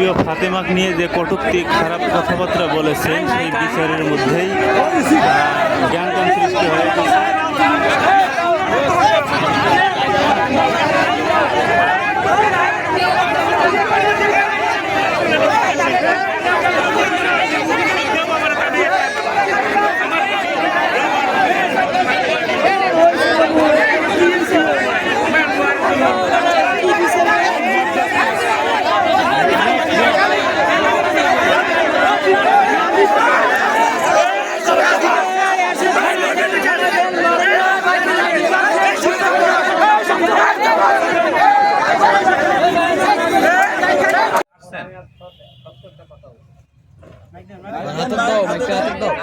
বিবি ফাতেমাকে নিয়ে যে কটূক্তি খারাপ কথাবার্তা বলেছেন সেই বিচারের মধ্যেই আহ,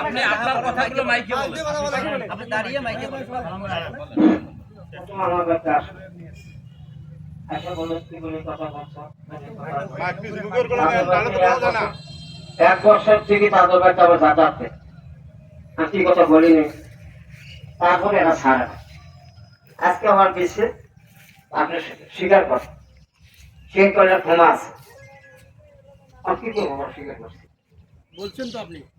আপনি আপনার কথাগুলো মাইকে বলেন। আপনি দাঁড়িয়ে মাইকে বলেন। আমার ব্যাপার একটা বলছি। বলে কথা এক বছর থেকে তাদের বাড়িতে আবার যাতায়াত আমি কথা বলিনি তারপরে এরা ছাড়ে না। আজকে আমার দিচ্ছে আপনি স্বীকার করেন। স্বীকার করলে ক্ষমা আছে। আমি কি করব আমার স্বীকার করছি?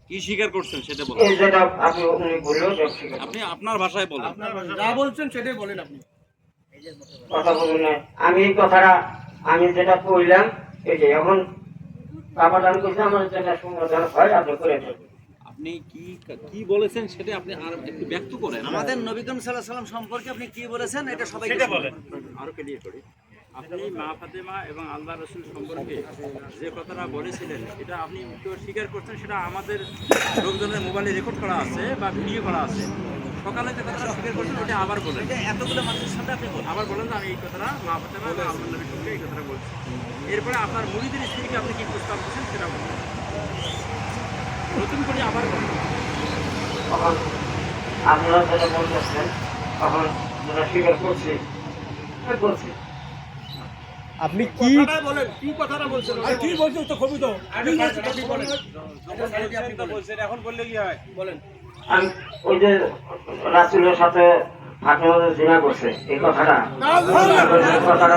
কি স্বীকার করছেন সেটা বলেন। এই যেটা আপনি উনি বললেও সব স্বীকার করছি। আপনি আপনার ভাষায় বলেন। কথা বলুন না। আমি এই কথাটা আমি যেটা কইলাম এই যে এখন বাবা দান করছে আমার যেটা সমাধান হয় আপনি করে আপনি কি কি বলেছেন সেটা আপনি আর একটু ব্যক্ত করেন। আমাদের নবী করিম সাল্লাহ সাল্লাম সম্পর্কে আপনি কি বলেছেন এটা সবাই বলেন। আরও ক্লিয়ার করি? আপনি মা ফাতেমা এবং আল্লাহ রসুল সম্পর্কে যে কথাটা বলেছিলেন এটা আপনি কেউ স্বীকার করছেন সেটা আমাদের লোকজনের মোবাইলে রেকর্ড করা আছে বা ভিডিও করা আছে। সকালে যে কথাটা স্বীকার করছেন ওটা আবার বলেন। এতগুলো মানুষের সামনে আপনি আবার বলেন যে আমি এই কথাটা মা ফাতেমা এবং আল্লাহ নবীর সঙ্গে এই কথাটা বলছি। এরপরে আপনার মুড়িদের স্ত্রীকে আপনি কি প্রস্তাব করছেন সেটা বলুন। নতুন করে আবার বলুন। আপনারা যেটা বলতেছেন তখন যেটা স্বীকার করছি আমি তো আপনি কি হয়? বলেন। আমি ওই যে রাসুলের সাথে ফাতেমাদের জিনা করছে এই কথাটা। এই কথাটা